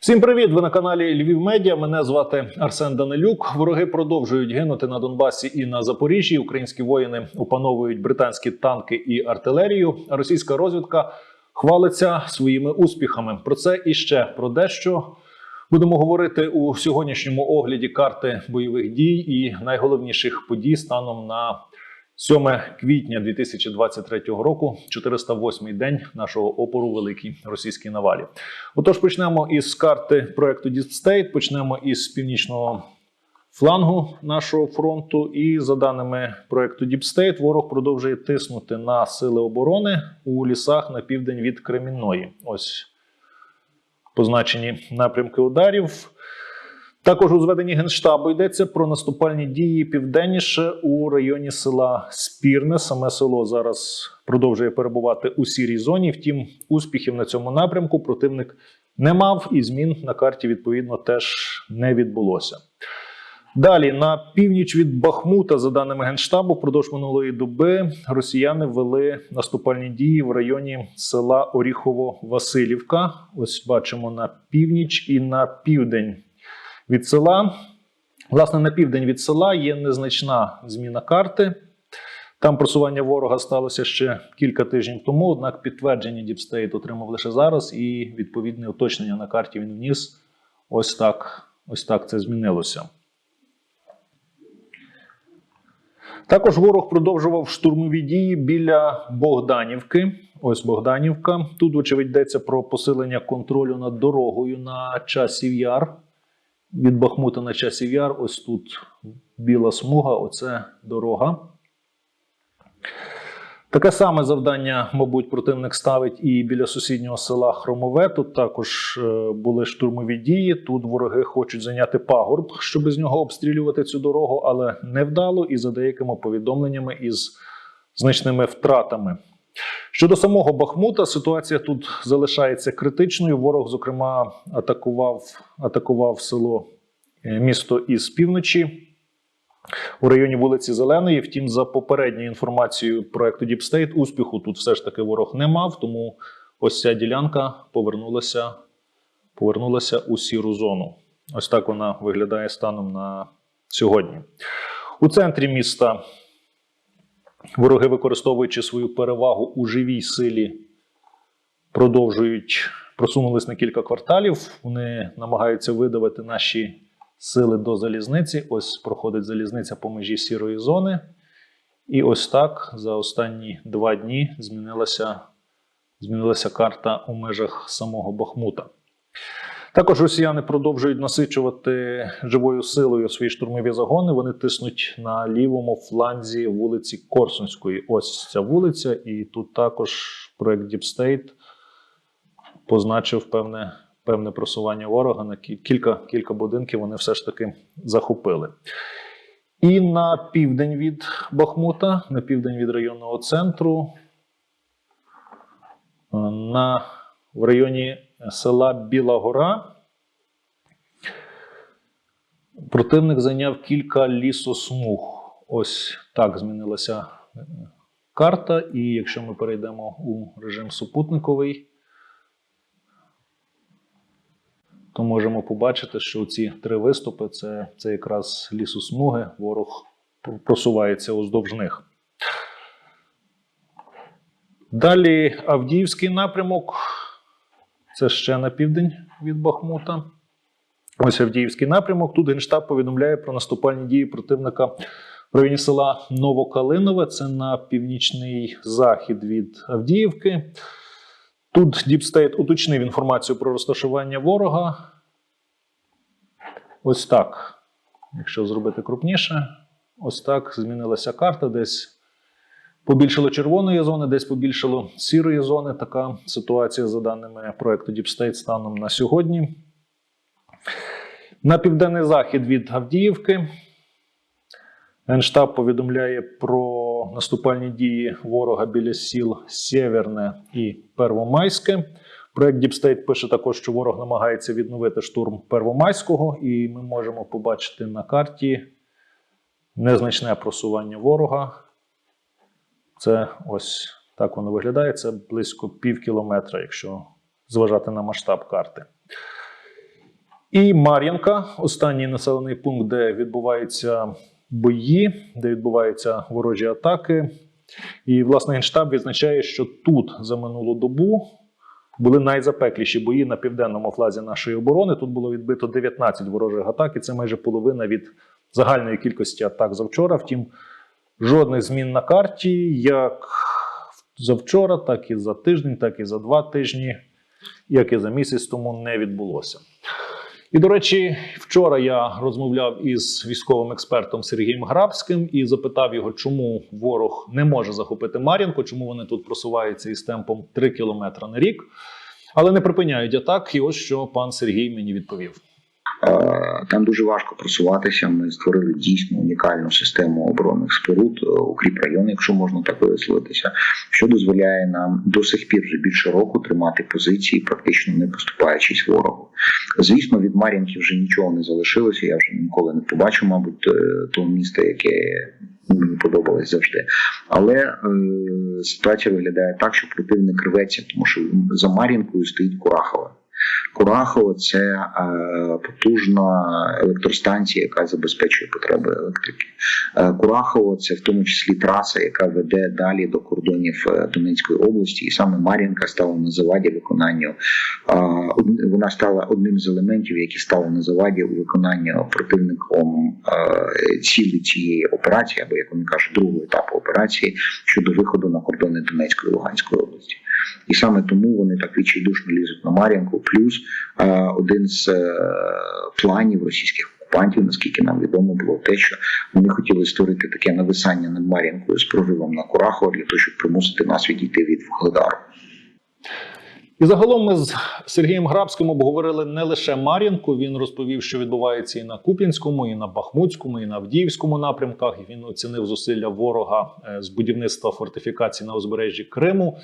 Всім привіт! Ви на каналі Львів Медіа. Мене звати Арсен Данилюк. Вороги продовжують гинути на Донбасі і на Запоріжжі. Українські воїни опановують британські танки і артилерію. Російська розвідка хвалиться своїми успіхами. Про це і ще про дещо будемо говорити у сьогоднішньому огляді карти бойових дій і найголовніших подій станом на 7 квітня 2023 року, 408-й день нашого опору великій російській навалі. Отож, почнемо із карти проекту Deep State, почнемо із північного флангу нашого фронту. І за даними проекту Deep State, ворог продовжує тиснути на сили оборони у лісах на південь від Кремінної. Ось позначені напрямки ударів. Також у зведенні Генштабу йдеться про наступальні дії південніше у районі села Спірне. Саме село зараз продовжує перебувати у сірій зоні. Втім, успіхів на цьому напрямку противник не мав, і змін на карті відповідно теж не відбулося. Далі на північ від Бахмута, за даними Генштабу, впродовж минулої доби росіяни вели наступальні дії в районі села Оріхово-Василівка. Ось бачимо на північ і на південь від села. Власне, на південь від села є незначна зміна карти. Там просування ворога сталося ще кілька тижнів тому, однак підтвердження Діпстейт отримав лише зараз, і відповідне уточнення на карті він вніс. Ось так, ось так це змінилося. Також ворог продовжував штурмові дії біля Богданівки. Ось Богданівка. Тут, очевидь, йдеться про посилення контролю над дорогою на часів яр. Від Бахмута на часів яр. Ось тут біла смуга, оце дорога. Таке саме завдання, мабуть, противник ставить і біля сусіднього села Хромове. Тут також е, були штурмові дії. Тут вороги хочуть зайняти пагорб, щоб з нього обстрілювати цю дорогу, але невдало і за деякими повідомленнями із значними втратами. Щодо самого Бахмута, ситуація тут залишається критичною. Ворог, зокрема, атакував, атакував село е, місто із півночі у районі вулиці Зеленої. Втім, за попередньою інформацією проекту State, успіху тут все ж таки ворог не мав, тому ось ця ділянка повернулася, повернулася у сіру зону. Ось так вона виглядає станом на сьогодні. У центрі міста вороги, використовуючи свою перевагу у живій силі, продовжують просунулись на кілька кварталів. Вони намагаються видавити наші сили до залізниці. Ось проходить залізниця по межі сірої зони. І ось так за останні два дні змінилася, змінилася карта у межах самого Бахмута. Також росіяни продовжують насичувати живою силою свої штурмові загони. Вони тиснуть на лівому фланзі вулиці Корсунської. Ось ця вулиця, і тут також проект State позначив певне певне просування ворога на кілька, кілька будинків вони все ж таки захопили. І на південь від Бахмута, на південь від районного центру, е, на, в районі села Біла Гора. Противник зайняв кілька лісосмуг. Ось так змінилася е, карта. І якщо ми перейдемо у режим супутниковий, то можемо побачити, що ці три виступи це, це якраз лісосмуги, ворог просувається уздовж них. Далі Авдіївський напрямок. Це ще на південь від Бахмута. Ось Авдіївський напрямок. Тут Генштаб повідомляє про наступальні дії противника в районі села Новокалинове. Це на північний захід від Авдіївки. Тут State уточнив інформацію про розташування ворога. Ось так. Якщо зробити крупніше, ось так змінилася карта. Десь побільшало червоної зони, десь побільшало сірої зони. Така ситуація за даними проекту Deep State станом на сьогодні. На південний захід від Авдіївки. Генштаб повідомляє про наступальні дії ворога біля сіл Сєверне і Первомайське. Проект State пише також, що ворог намагається відновити штурм Первомайського, і ми можемо побачити на карті незначне просування ворога. Це ось так воно виглядає. Це близько пів кілометра, якщо зважати на масштаб карти. І Мар'їнка, останній населений пункт, де відбуваються бої, де відбуваються ворожі атаки. І власне генштаб відзначає, що тут за минулу добу були найзапекліші бої на південному флазі нашої оборони. Тут було відбито 19 ворожих атак, і це майже половина від загальної кількості атак завчора. Втім, жодних змін на карті, як завчора, так і за тиждень, так і за два тижні, як і за місяць тому не відбулося. І, до речі, вчора я розмовляв із військовим експертом Сергієм Грабським і запитав його, чому ворог не може захопити Мар'їнку, чому вони тут просуваються із темпом 3 кілометри на рік, але не припиняють атак. І ось що пан Сергій мені відповів. Е, Там дуже важко просуватися. Ми створили дійсно унікальну систему оборонних споруд, е, укріп району, якщо можна так висловитися, що дозволяє нам до сих пір вже більше року тримати позиції, практично не поступаючись ворогу. Звісно, від Мар'їнки вже нічого не залишилося. Я вже ніколи не побачу, мабуть, е, того міста, яке мені подобалось завжди. Але е, ситуація виглядає так, що противник рветься, тому що за Мар'їнкою стоїть Курахова. Курахово це е, потужна електростанція, яка забезпечує потреби електрики. Е, Курахово це в тому числі траса, яка веде далі до кордонів е, Донецької області, і саме Мар'їнка стала на заваді виконанню. е, Вона стала одним з елементів, які стали на заваді у виконанні противником е, цілі цієї операції, або як вони кажуть, другого етапу операції щодо виходу на кордони Донецької і Луганської області. І саме тому вони так відчайдушно лізуть на Мар'їнку. Плюс е, один з е, планів російських окупантів, наскільки нам відомо, було те, що вони хотіли створити таке нависання над Мар'їнкою з проривом на Курахово для того, щоб примусити нас відійти від Вугледару. І загалом ми з Сергієм Грабським обговорили не лише Мар'їнку. Він розповів, що відбувається і на Куп'янському, і на Бахмутському, і на Авдіївському напрямках. Він оцінив зусилля ворога е, з будівництва фортифікацій на узбережжі Криму.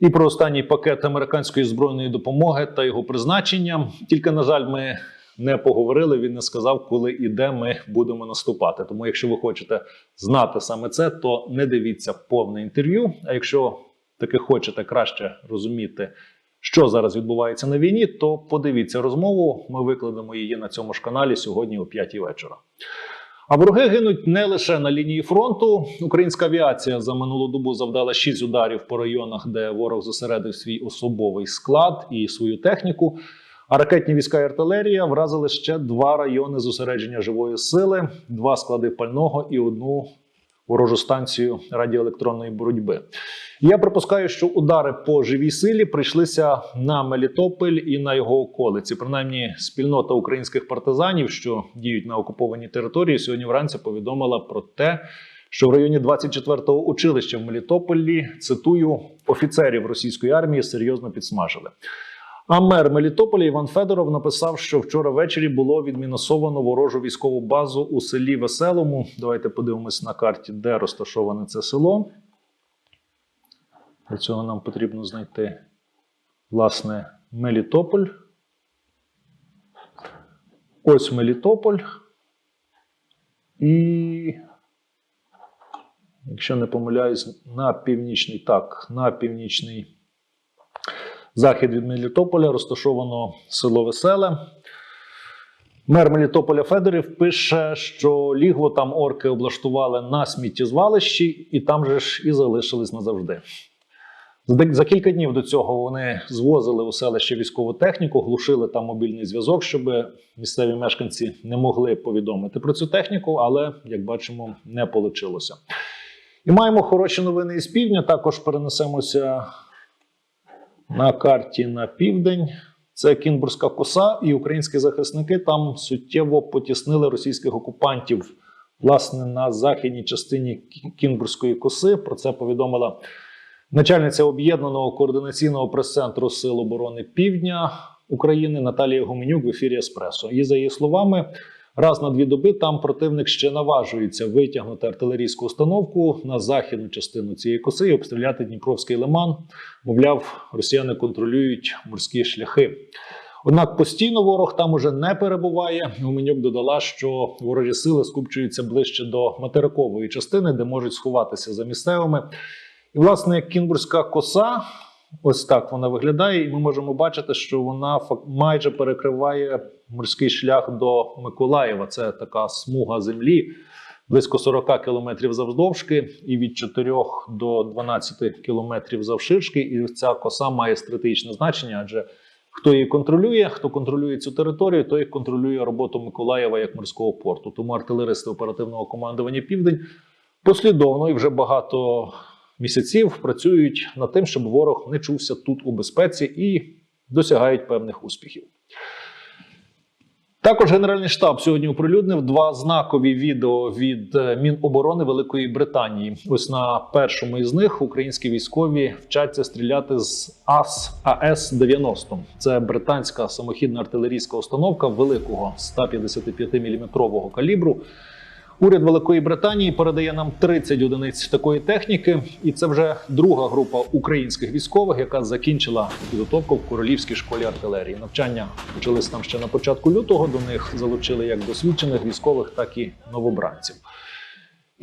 І про останній пакет американської збройної допомоги та його призначення. Тільки, на жаль, ми не поговорили. Він не сказав, коли і де ми будемо наступати. Тому, якщо ви хочете знати саме це, то не дивіться повне інтерв'ю. А якщо таки хочете краще розуміти, що зараз відбувається на війні, то подивіться розмову. Ми викладемо її на цьому ж каналі сьогодні о 5 вечора. А вороги гинуть не лише на лінії фронту. Українська авіація за минулу добу завдала 6 ударів по районах, де ворог зосередив свій особовий склад і свою техніку. А ракетні війська і артилерія вразили ще два райони зосередження живої сили, два склади пального і одну ворожу станцію радіоелектронної боротьби. Я припускаю, що удари по живій силі прийшлися на Мелітополь і на його околиці. Принаймні, спільнота українських партизанів, що діють на окупованій території, сьогодні вранці повідомила про те, що в районі 24-го училища в Мелітополі цитую офіцерів російської армії серйозно підсмажили. А мер Мелітополя Іван Федоров написав, що вчора ввечері було відмінусовано ворожу військову базу у селі Веселому. Давайте подивимось на карті, де розташоване це село. Для цього нам потрібно знайти власне Мелітополь. Ось Мелітополь. І, якщо не помиляюсь, на північний так, на північний захід від Мелітополя розташовано село Веселе. Мер Мелітополя Федорів пише, що лігво там орки облаштували на сміттєзвалищі, і там же ж і залишились назавжди. За кілька днів до цього вони звозили у селище військову техніку, глушили там мобільний зв'язок, щоб місцеві мешканці не могли повідомити про цю техніку, але як бачимо, не вийшло. І маємо хороші новини із півдня. Також перенесемося на карті на південь. Це Кінбурзька коса, і українські захисники там суттєво потіснили російських окупантів власне на західній частині Кі- Кінбурзької коси. Про це повідомила начальниця об'єднаного координаційного прес-центру Сил оборони Півдня України Наталія Гуменюк в ефірі Еспресо. І за її словами, раз на дві доби там противник ще наважується витягнути артилерійську установку на західну частину цієї коси і обстріляти Дніпровський лиман. Мовляв, росіяни контролюють морські шляхи. Однак постійно ворог там уже не перебуває. Гуменюк додала, що ворожі сили скупчуються ближче до материкової частини, де можуть сховатися за місцевими. І, власне, Кінбурзька коса Ось так вона виглядає, і ми можемо бачити, що вона майже перекриває морський шлях до Миколаєва. Це така смуга землі, близько 40 кілометрів завдовжки і від 4 до 12 кілометрів завширшки. І ця коса має стратегічне значення, адже хто її контролює, хто контролює цю територію, той контролює роботу Миколаєва як морського порту. Тому артилеристи оперативного командування Південь послідовно і вже багато місяців працюють над тим, щоб ворог не чувся тут у безпеці і досягають певних успіхів. Також Генеральний штаб сьогодні оприлюднив два знакові відео від е, Міноборони Великої Британії. Ось на першому із них українські військові вчаться стріляти з АС АС 90 Це британська самохідна артилерійська установка великого 155 мм калібру. Уряд Великої Британії передає нам 30 одиниць такої техніки, і це вже друга група українських військових, яка закінчила підготовку в королівській школі артилерії. Навчання почалися там ще на початку лютого. До них залучили як досвідчених військових, так і новобранців.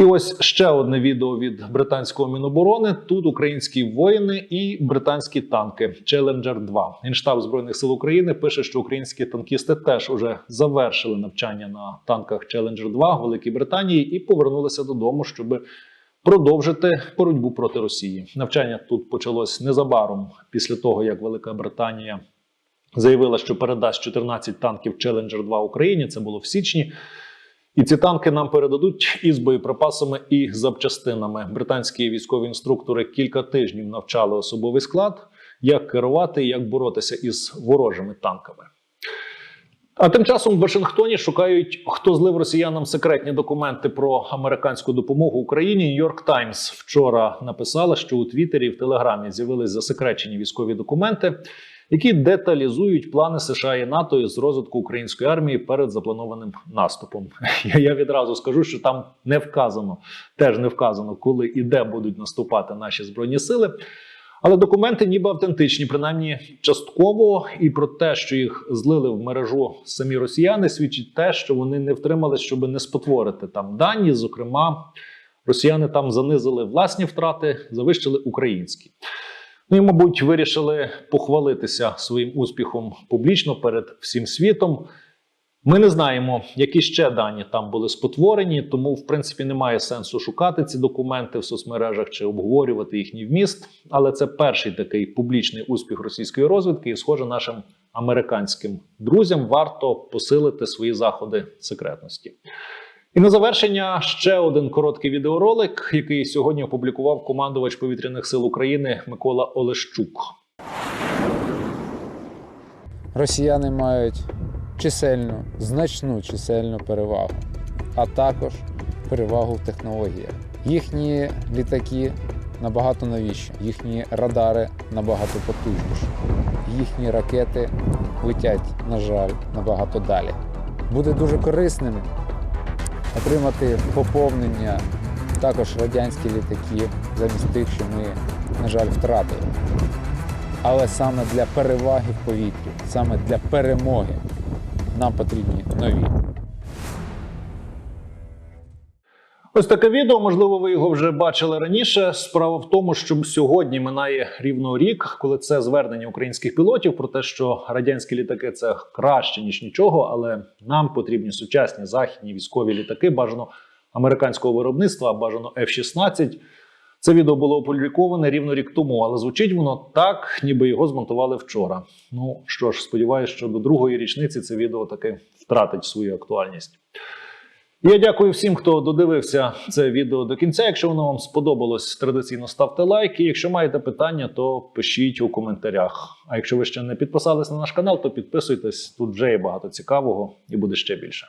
І ось ще одне відео від британського міноборони. Тут українські воїни і британські танки Challenger 2 Генштаб збройних сил України пише, що українські танкісти теж уже завершили навчання на танках Challenger 2 в Великій Британії і повернулися додому, щоб продовжити боротьбу проти Росії. Навчання тут почалось незабаром після того, як Велика Британія заявила, що передасть 14 танків Challenger 2 Україні. Це було в січні. І ці танки нам передадуть із боєприпасами і запчастинами. Британські військові інструктори кілька тижнів навчали особовий склад, як керувати, як боротися із ворожими танками. А тим часом в Вашингтоні шукають, хто злив росіянам секретні документи про американську допомогу Україні. Нью-Йорк Таймс вчора написала, що у Твіттері і в Телеграмі з'явились засекречені військові документи, які деталізують плани США і НАТО з розвитку української армії перед запланованим наступом. Я, відразу скажу, що там не вказано, теж не вказано, коли і де будуть наступати наші збройні сили. Але документи ніби автентичні, принаймні частково, і про те, що їх злили в мережу самі росіяни, свідчить те, що вони не втримались, щоб не спотворити там дані. Зокрема, росіяни там занизили власні втрати, завищили українські. Ну і, мабуть, вирішили похвалитися своїм успіхом публічно перед всім світом. Ми не знаємо, які ще дані там були спотворені, тому в принципі немає сенсу шукати ці документи в соцмережах чи обговорювати їхній вміст. Але це перший такий публічний успіх російської розвідки, і схоже, нашим американським друзям варто посилити свої заходи секретності. І на завершення ще один короткий відеоролик, який сьогодні опублікував командувач повітряних сил України Микола Олещук. Росіяни мають чисельну, значну чисельну перевагу, а також перевагу в технологіях. Їхні літаки набагато новіші, їхні радари набагато потужніші, їхні ракети летять, на жаль, набагато далі. Буде дуже корисним отримати поповнення також радянські літаки замість тих, що ми, на жаль, втратили. Але саме для переваги в повітрі, саме для перемоги нам потрібні нові. Ось таке відео. Можливо, ви його вже бачили раніше. Справа в тому, що сьогодні минає рівно рік, коли це звернення українських пілотів про те, що радянські літаки це краще ніж нічого, але нам потрібні сучасні західні військові літаки, бажано американського виробництва, бажано F-16. Це відео було опубліковане рівно рік тому, але звучить воно так, ніби його змонтували вчора. Ну що ж, сподіваюся, що до другої річниці це відео таки втратить свою актуальність. Я дякую всім, хто додивився це відео до кінця. Якщо воно вам сподобалось, традиційно ставте лайк. І якщо маєте питання, то пишіть у коментарях. А якщо ви ще не підписались на наш канал, то підписуйтесь. Тут вже є багато цікавого і буде ще більше.